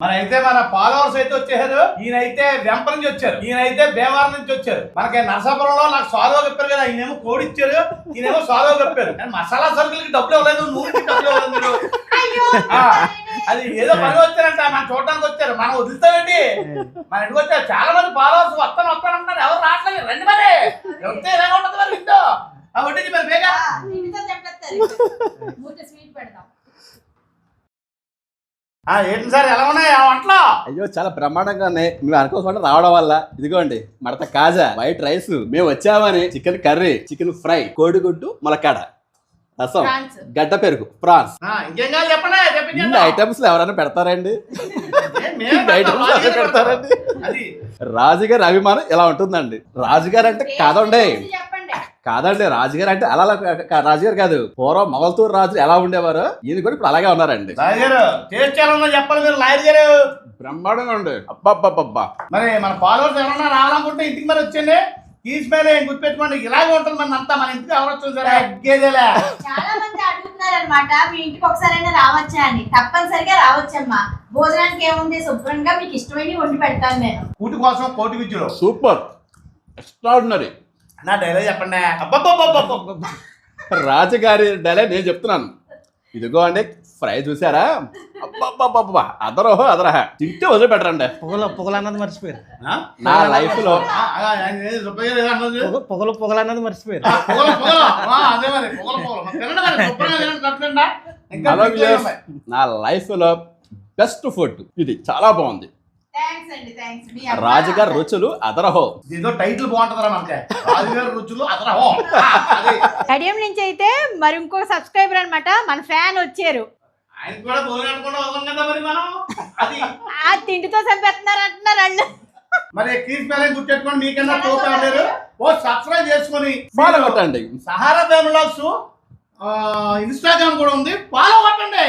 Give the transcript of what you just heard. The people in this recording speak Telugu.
మన అయితే మన ఫాలోవర్స్ అయితే వచ్చేసారు. ఈయనైతే వెంప నుంచి వచ్చారు. ఈయనైతే భీమవరం నుంచి వచ్చారు. మనకి నరసాపురంలో నాకు సాల్వా చెప్పారు కదా ఈయనేమో కోడి ఇచ్చారు ఈయనేమో సాల్వా చెప్పారు. కానీ మసాలా సరుకులకి డబ్బులు ఇవ్వలేదు నూనెకి డబ్బులు ఇవ్వలేదు అది ఏదో పని వచ్చారంట మనం చూడడానికి వచ్చారు. మనం వదులుతామండి మన ఇంటికి వచ్చారు? చాలా మంది ఫాలోవర్స్ వస్తాను వస్తాను అంటున్నారు. ఎవరు రావట్లేదు? రండి మరి. వస్తే ఎలా ఉంటుంది మరి ఇంట్లో ఆ వడ్డీ మరి బేగా స్వీట్ ఆ, ఏంటి సార్ ఎలా ఉన్నాయి? ఆ వంటలు? అయ్యో చాలా బ్రహ్మాండంగా ఉన్నాయి. మేము అనుకోకుండా రావడం వల్ల. ఇదిగోండి మడత కాజా వైట్ రైస్ మేము వచ్చామని చికెన్ కర్రీ చికెన్ ఫ్రై కోడిగుడ్డు ములక్కాడ రసం ఫ్రాన్స్. గడ్డ పెరుగు ప్రాన్స్ ఇంకేం చెప్పండి ఇన్ని ఐటమ్స్ ఎవరైనా పెడతారండి? ఐటమ్స్ పెడతారండి? అది. రాజుగారి అభిమానం ఇలా ఉంటుందండి. రాజుగారు అంటే కాదండి కాదండి రాజుగారు అంటే అలా రాజుగారు కాదు. పూర్వం మొగల్తూరు రాజు ఎలా ఉండేవారు? ఈయన కూడా ఇప్పుడు అలాగే ఉన్నారండి. చెప్పాలి మీరు లాయర్ గారు. బ్రహ్మాండంగా ఉండే. అబ్బబ్బబ్బబ్బా. మరి మన ఫాలోవర్స్ ఎవరన్నా రావాలనుకుంటే ఇంటికి మరి వచ్చండి తీసుకెళ్ళి గుర్తుపెట్టుకోండి. ఇలాగే ఉంటుంది మన అంతా. మన ఇంటికి ఎవరు వచ్చారు సరే? అగ్గేదేలే చాలా మంది అడుగుతున్నారు అనమాట మీ ఇంటికి ఒకసారైనా రావచ్చా అని. తప్పనిసరిగా రావచ్చమ్మా. భోజనానికి ఏముంది? శుభ్రంగా మీకు ఇష్టమైనవి వండి పెడతాను నేను. కూటి కోసం కోటి విద్యులు. సూపర్. ఎక్స్ట్రాడినరీ. నా డైలాగ్ చెప్పండి. రాజుగారి డైలాగ్ నేను చెప్తున్నాను. ఇదిగో అండి ఫ్రై చూసారా? అబ్బబ్బబ్బబ్బా. అదరహో అదరహ. తింటే వదిలిపెట్టరండి. పొగలు పొగలు అన్నది మర్చిపోయారు? నా లైఫ్లో పొగలు పొగలు అన్నది మర్చిపోయారు. నా లైఫ్లో బెస్ట్ ఫుడ్ ఇది చాలా బాగుంది. అండి రాజుగారి రుచులు అదరహో. ఇదేదో టైటిల్ బాగుంటుందిరా మనకి. రాజుగారి రుచులు అతను హో. అది. కడియం నుంచి అయితే మరి ఇంకో సబ్స్క్రైబర్ అన్నమాట మన ఫ్యాన్ వచ్చారు. ఆయన కూడా కదా మరి మనం? అది. ఆ తిండితో చంపేస్తున్నారు అంటున్నారు వాళ్ళు. మరి క్రీస్ మేళం గుర్తెట్టుకోండి మీకన్నా తోపారు ఓ సబ్స్క్రైబ్ చేసుకొని. ఫాలో కొట్టండి. సహారా ఫ్యామిలాస్ ఇన్స్టాగ్రామ్ కూడా ఉంది. ఫాలో కొట్టండి.